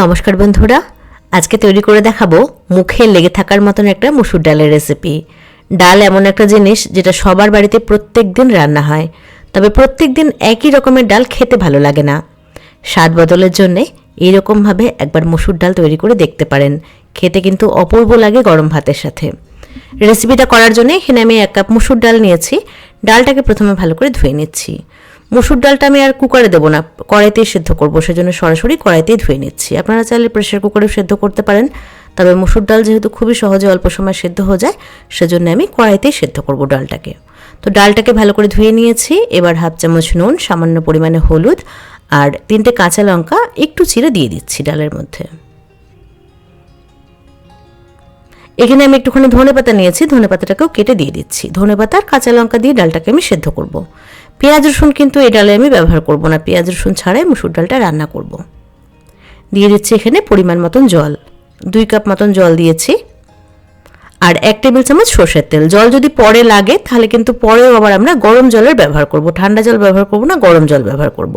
নমস্কার বন্ধুরা, আজকে তৈরি করে দেখাবো মুখে লেগে থাকার মতন একটা মুসুর ডালের রেসিপি ডাল এমন একটা জিনিস যেটা সবার বাড়িতে প্রত্যেক দিন রান্না হয়, তবে প্রত্যেক দিন একই রকমের ডাল খেতে ভালো লাগে না। স্বাদ বদলের জন্যে এইরকমভাবে একবার মুসুর ডাল তৈরি করে দেখতে পারেন, খেতে কিন্তু অপূর্ব লাগে গরম ভাতের সাথে। রেসিপিটা করার জন্য এখানে আমি এক কাপ মুসুর ডাল নিয়েছি, ডালটাকে প্রথমে ভালো করে ধুয়ে নিচ্ছি। মুসুর ডালটা আমি আর কুকারে দেবো না, কড়াইতেই সেদ্ধ করব, সেজন্য সরাসরি কড়াইতেই ধুয়ে নিচ্ছি। আপনারা চাইলে প্রেশার কুকারেও সেদ্ধ করতে পারেন, তবে মুসুর ডাল যেহেতু খুবই সহজে অল্প সময় সেদ্ধ হয়ে যায়, সেজন্য আমি কড়াইতেই সেদ্ধ করব ডালটাকে। তো ডালটাকে ভালো করে ধুয়ে নিয়েছি, এবার হাফ চামচ নুন, সামান্য পরিমাণে হলুদ, আর তিনটে কাঁচা লঙ্কা একটু চিরে দিয়ে দিচ্ছি ডালের মধ্যে। এখানে আমি একটুখানি ধনে পাতা নিয়েছি ধনে পাতাটাকেও কেটে দিয়ে দিচ্ছি। ধনে পাতা আর কাঁচা লঙ্কা দিয়ে ডালটাকে আমি সেদ্ধ করব। পেঁয়াজ, রসুন কিন্তু এই ডালে আমি ব্যবহার করব না। পেঁয়াজ, রসুন ছাড়াই মুসুর ডালটা রান্না করব। দিয়ে দিচ্ছি এখানে পরিমাণ মতন জল। দুই কাপ মতন জল দিয়েছি। আর এক টেবিল চামচ সর্ষের তেল। জল যদি পরে লাগে, তাহলে কিন্তু পরেও আবার আমরা গরম জলের ব্যবহার করব। ঠান্ডা জল ব্যবহার করব না, গরম জল ব্যবহার করব।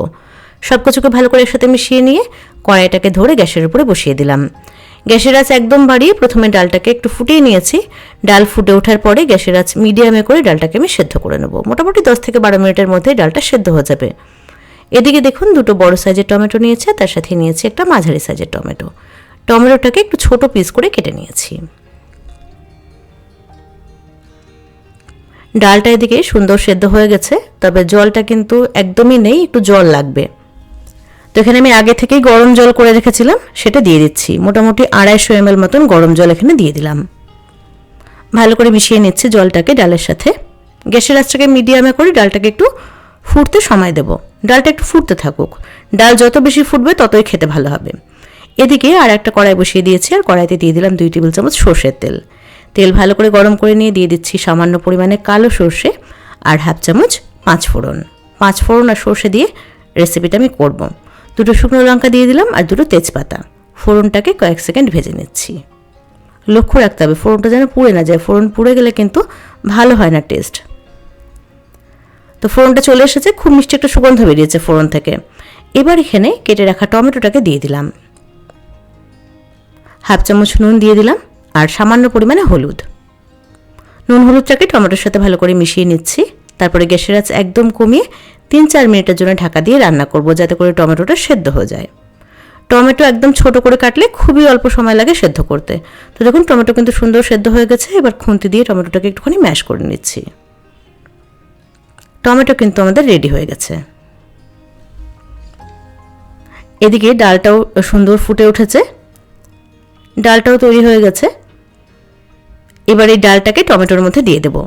সব কিছুকে ভালো করে একসাথে মিশিয়ে নিয়ে কড়াইটাকে ধরে গ্যাসের উপরে বসিয়ে দিলাম। গ্যাসের আঁচ একদম বাড়িয়ে প্রথমে ডালটাকে একটু ফুটিয়ে নিয়েছি। ডাল ফুটে ওঠার পরে গ্যাসের আঁচ মিডিয়ামে করে ডালটাকে আমি সেদ্ধ করে নেব। মোটামুটি দশ থেকে বারো মিনিটের মধ্যে ডালটা সেদ্ধ হয়ে যাবে। এদিকে দেখুন, দুটো বড় সাইজের টমেটো নিয়েছে তার সাথে নিয়েছি একটা মাঝারি সাইজের টমেটো। টমেটোটাকে একটু ছোট পিস করে কেটে নিয়েছি। ডালটা এদিকে সুন্দর সেদ্ধ হয়ে গেছে, তবে জলটা কিন্তু একদমই নেই, একটু জল লাগবে। তো এখানে আমি আগে থেকেই গরম জল করে রেখেছিলাম, সেটা দিয়ে দিচ্ছি। মোটামুটি আড়াইশো এম মতন গরম জল এখানে দিয়ে দিলাম। ভালো করে মিশিয়ে নিচ্ছি জলটাকে ডালের সাথে। গ্যাসের আঁচটাকে মিডিয়ামে করে ডালটাকে একটু ফুটতে সময় দেব। ডালটা একটু ফুটতে থাকুক। ডাল যত বেশি ফুটবে ততই খেতে ভালো হবে। এদিকে আর একটা কড়াই বসিয়ে দিয়েছি, আর কড়াইতে দিয়ে দিলাম দুই টেবিল চামচ সর্ষের তেল। তেল ভালো করে গরম করে নিয়ে দিয়ে দিচ্ছি সামান্য পরিমাণে কালো সর্ষে আর হাফ চামচ পাঁচ ফোড়ন পাঁচ ফোড়ন আর সর্ষে দিয়ে রেসিপিটা আমি করব। দুটো শুকনো লঙ্কা দিয়ে দিলাম আর দুটো তেজপাতা। ফোড়নটাকে কয়েক সেকেন্ড ভেজে নিচ্ছি। লক্ষ্য রাখতে হবে, ফোড়নটা যেন পুড়ে না যায়। ফোড়ন পুড়ে গেলে কিন্তু ভালো হয় না টেস্ট। তো ফোড়নটা চলে এসেছে, খুব মিষ্টি একটা সুগন্ধ বেরিয়েছে ফোড়ন থেকে। এবার এখানে কেটে রাখা টমেটোটাকে দিয়ে দিলাম। হাফ চামচ নুন দিয়ে দিলাম আর সামান্য পরিমাণে হলুদ। নুন হলুদটাকে টমেটোর সাথে ভালো করে মিশিয়ে নিচ্ছি। তারপরে গ্যাসের আঁচ একদম কমিয়ে তিন চার মিনিটের জন্য ঢাকা দিয়ে রান্না করব, যাতে করে টমেটোটা সেদ্ধ হয়ে যায়। টমেটো একদম ছোট করে কাটলে খুবই অল্প সময় লাগে সেদ্ধ করতে। তো দেখুন, টমেটো কিন্তু সুন্দর সেদ্ধ হয়ে গেছে, এবার খুন্তি দিয়ে টমেটোটাকে একটুখানি ম্যাশ করে নিচ্ছি। টমেটো কিন্তু আমাদের রেডি হয়ে গেছে। এদিকে ডালটাও সুন্দর ফুটে উঠেছে। ডালটাও তৈরি হয়ে গেছে। এবার এই ডালটাকে টমেটোর মধ্যে দিয়ে দেবো।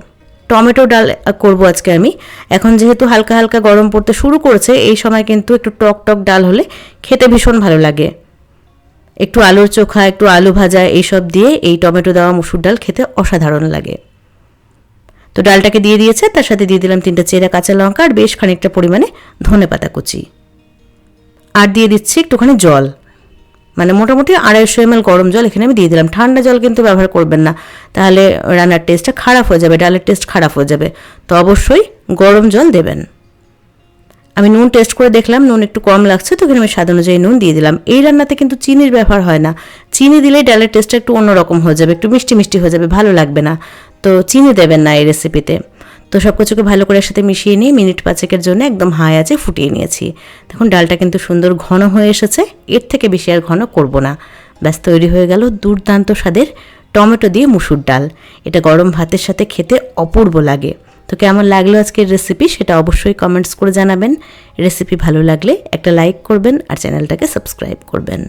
টমেটো ডাল করব আজকে আমি। এখন যেহেতু হালকা হালকা গরম পড়তে শুরু করেছে, এই সময় কিন্তু একটু টক টক ডাল হলে খেতে ভীষণ ভালো লাগে। একটু আলুর চোখা, একটু আলু ভাজা এইসব দিয়ে এই টমেটো দেওয়া মুসুর ডাল খেতে অসাধারণ লাগে। তো ডালটাকে দিয়ে দিয়েছে, তার সাথে দিয়ে দিলাম তিনটা চেরা কাঁচা লঙ্কা আর বেশ খানিকটা পরিমাণে ধনে পাতা কুচি। আর দিয়ে দিচ্ছি একটুখানি জল। মানে মোটামুটি আড়াইশো এম গরম জল এখানে আমি দিয়ে দিলাম। ঠান্ডা জল কিন্তু ব্যবহার করবেন না। তাহলে রান্নার টেস্টটা খারাপ হয়ে যাবে, ডালের টেস্ট খারাপ হয়ে যাবে। তো অবশ্যই গরম জল দেবেন। আমি নুন টেস্ট করে দেখলাম, নুন একটু কম লাগছে, তো এখানে আমি স্বাদ অনুযায়ী নুন দিয়ে দিলাম। এই রান্নাতে কিন্তু চিনির ব্যবহার হয় না। চিনি দিলে ডালের টেস্টটা একটু অন্যরকম হয়ে যাবে, একটু মিষ্টি মিষ্টি হয়ে যাবে, ভালো লাগবে না। তো চিনি দেবেন না এই রেসিপিতে তো সব কিছুকে ভালো করে একসাথে মিশিয়ে নিয়ে মিনিট পাঁচেকের জন্য একদম হাই আছে ফুটিয়ে নিয়েছি। দেখুন, ডালটা কিন্তু সুন্দর ঘন হয়ে এসেছে। এর থেকে বেশি আর ঘন করব না। ব্যাস, তৈরি হয়ে গেল দুর্দান্ত স্বাদের টমেটো দিয়ে মুসুর ডাল। এটা গরম ভাতের সাথে খেতে অপূর্ব লাগে। তো কেমন লাগল আজকের রেসিপি সেটা অবশ্যই কমেন্টস করে জানাবেন। রেসিপি ভালো লাগলে একটা লাইক করবেন আর চ্যানেলটাকে সাবস্ক্রাইব করবেন।